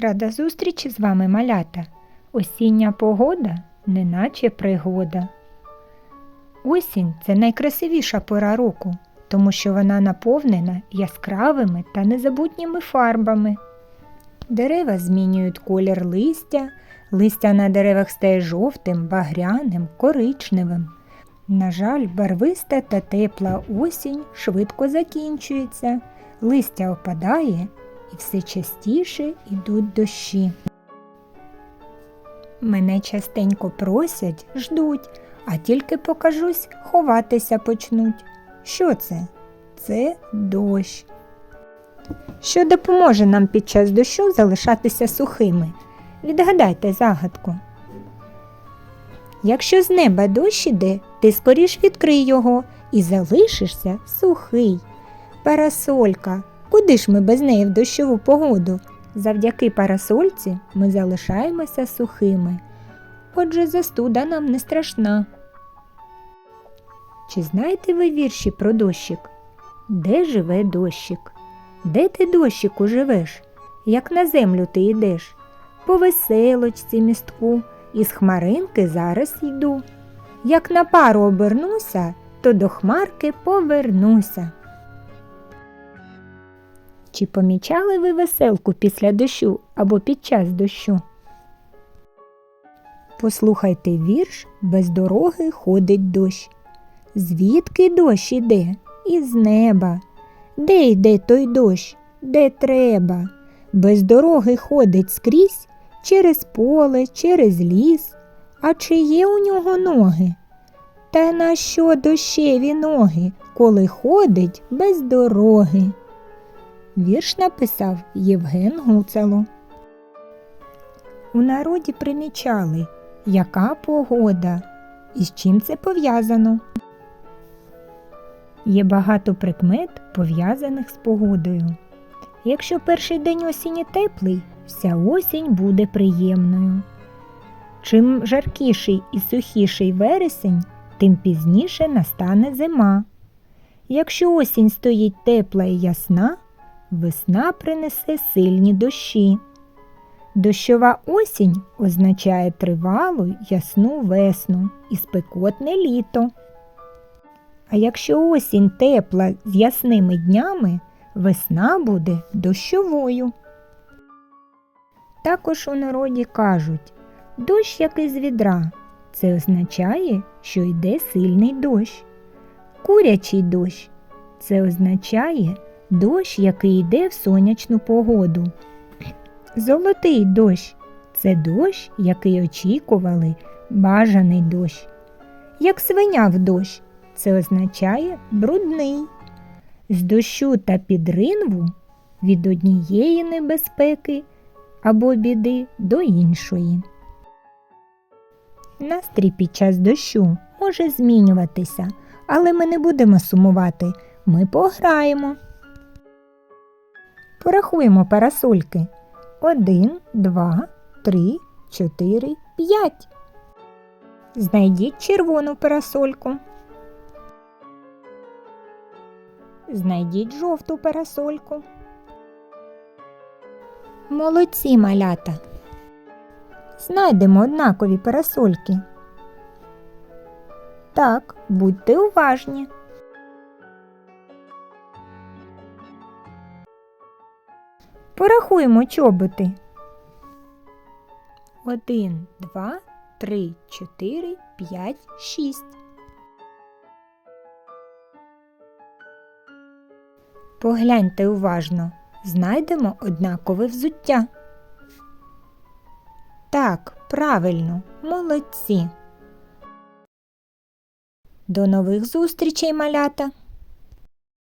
Рада зустрічі з вами, малята. Осіння погода, неначе пригода. Осінь це найкрасивіша пора року, тому що вона наповнена яскравими та незабутніми фарбами. Дерева змінюють колір листя, листя на деревах стає жовтим, багряним, коричневим. На жаль, барвиста та тепла осінь швидко закінчується, листя опадає і все частіше йдуть дощі. Мене частенько просять, ждуть, а тільки покажусь, ховатися почнуть. Що це? Це дощ. Що допоможе нам під час дощу залишатися сухими? Відгадайте загадку. Якщо з неба дощ іде, ти скоріш відкрий його і залишишся сухий. Парасолька. Куди ж ми без неї в дощову погоду? Завдяки парасольці ми залишаємося сухими. Отже, застуда нам не страшна. Чи знаєте ви вірші про дощик? Де живе дощик? Де ти дощику живеш? Як на землю ти йдеш? По веселочці містку, із хмаринки зараз йду. Як на пару обернуся, то до хмарки повернуся. Чи помічали ви веселку після дощу або під час дощу? Послухайте вірш Без дороги ходить дощ. Звідки дощ іде? Із неба. Де йде той дощ? Де треба? Без дороги ходить скрізь через поле, через ліс. А чи є у нього ноги? Та на що дощеві ноги, коли ходить без дороги? Вірш написав Євген Гуцало. У народі примічали, яка погода і з чим це пов'язано. Є багато прикмет, пов'язаних з погодою. Якщо перший день осені теплий, вся осінь буде приємною. Чим жаркіший і сухіший вересень, тим пізніше настане зима. Якщо осінь стоїть тепла і ясна, весна принесе сильні дощі. Дощова осінь означає тривалу ясну весну і спекотне літо. А якщо осінь тепла з ясними днями, весна буде дощовою. Також у народі кажуть дощ як із відра. Це означає, що йде сильний дощ. Курячий дощ це означає дощ, який йде в сонячну погоду. Золотий дощ це дощ, який очікували, бажаний дощ. Як свиня в дощ, це означає брудний. З дощу та підринву від однієї небезпеки або біди до іншої. Настрій під час дощу може змінюватися, але ми не будемо сумувати, ми пограємо. Порахуємо парасольки. Один, два, три, чотири, п'ять. Знайдіть червону парасольку. Знайдіть жовту парасольку. Молодці малята. Знайдемо однакові парасольки. Так, будьте уважні. Порахуємо чоботи. Один, два, три, чотири, п'ять, шість. Погляньте уважно. Знайдемо однакове взуття. Так, правильно, молодці. До нових зустрічей, малята!